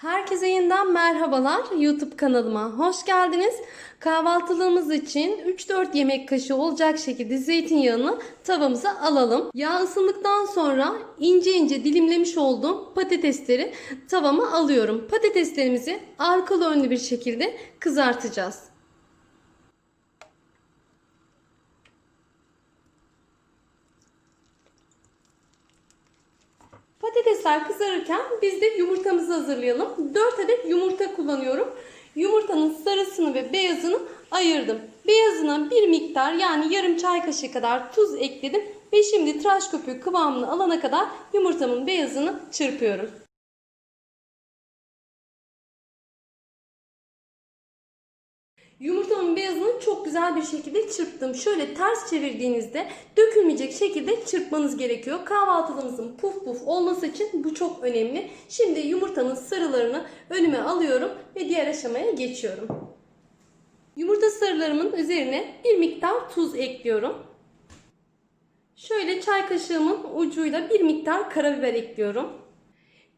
Herkese yeniden merhabalar YouTube kanalıma. Hoş geldiniz. Kahvaltılığımız için 3-4 yemek kaşığı olacak şekilde zeytinyağını tavamıza alalım. Yağ ısındıktan sonra ince ince dilimlemiş olduğum patatesleri tavama alıyorum. Patateslerimizi arkalı önlü bir şekilde kızartacağız. Patatesler kızarırken biz de yumurtamızı hazırlayalım. 4 adet yumurta kullanıyorum. Yumurtanın sarısını ve beyazını ayırdım. Beyazına bir miktar yani yarım çay kaşığı kadar tuz ekledim. Ve şimdi tıraş köpüğü kıvamını alana kadar yumurtamın beyazını çırpıyorum. Yumurtanın beyazını çok güzel bir şekilde çırptım. Şöyle ters çevirdiğinizde dökülmeyecek şekilde çırpmanız gerekiyor. Kahvaltılığımızın puf puf olması için bu çok önemli. Şimdi yumurtanın sarılarını önüme alıyorum ve diğer aşamaya geçiyorum. Yumurta sarılarımın üzerine bir miktar tuz ekliyorum. Şöyle çay kaşığımın ucuyla bir miktar karabiber ekliyorum.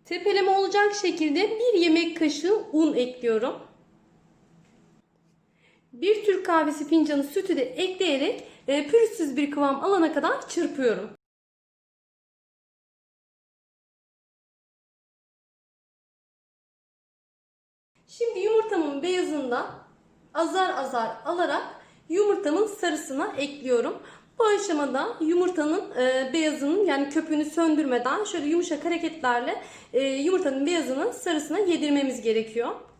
Tepeleme olacak şekilde bir yemek kaşığı un ekliyorum. Bir Türk kahvesi fincanı sütü de ekleyerek e, pürüzsüz bir kıvam alana kadar çırpıyorum. Şimdi yumurtamın beyazından azar azar alarak yumurtamın sarısına ekliyorum. Bu aşamada yumurtanın e, beyazının yani köpüğünü söndürmeden şöyle yumuşak hareketlerle e, yumurtanın beyazını sarısına yedirmemiz gerekiyor.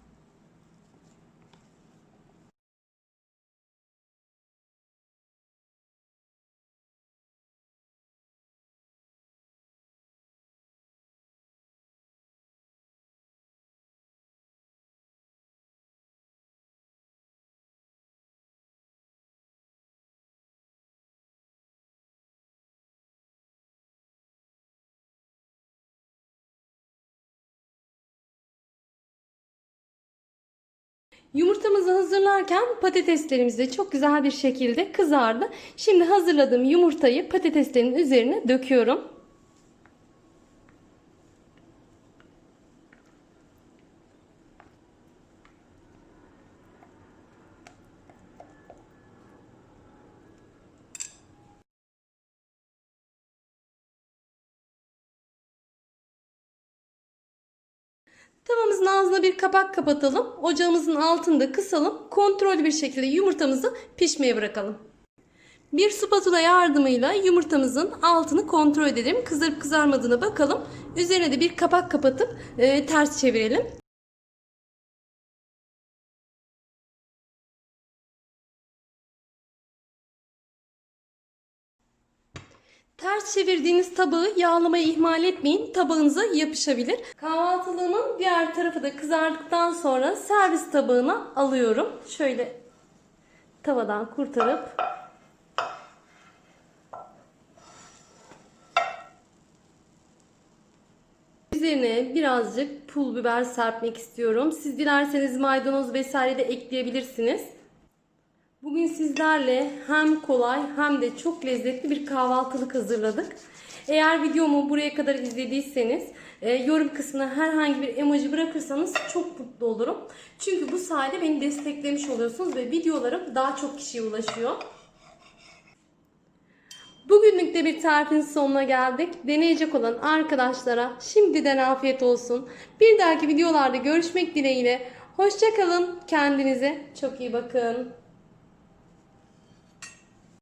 Yumurtamızı hazırlarken patateslerimiz de çok güzel bir şekilde kızardı. Şimdi hazırladığım yumurtayı patateslerin üzerine döküyorum. Tavamızın ağzına bir kapak kapatalım. Ocağımızın altını da kısalım. Kontrollü bir şekilde yumurtamızı pişmeye bırakalım. Bir spatula yardımıyla yumurtamızın altını kontrol edelim. Kızarıp kızarmadığına bakalım. Üzerine de bir kapak kapatıp e, ters çevirelim. Ters çevirdiğiniz tabağı yağlamayı ihmal etmeyin. Tabağınıza yapışabilir. Kahvaltılığımın diğer tarafı da kızardıktan sonra servis tabağına alıyorum. Şöyle tavadan kurtarıp Üzerine birazcık pul biber serpmek istiyorum. Siz dilerseniz maydanoz vesaire de ekleyebilirsiniz. Bugün sizlerle hem kolay hem de çok lezzetli bir kahvaltılık hazırladık. Eğer videomu buraya kadar izlediyseniz e, yorum kısmına herhangi bir emoji bırakırsanız çok mutlu olurum. Çünkü bu sayede beni desteklemiş oluyorsunuz ve videolarım daha çok kişiye ulaşıyor. Bugünlük de bir tarifin sonuna geldik. Deneyecek olan arkadaşlara şimdiden afiyet olsun. Bir dahaki videolarda görüşmek dileğiyle. Hoşçakalın. Kendinize çok iyi bakın.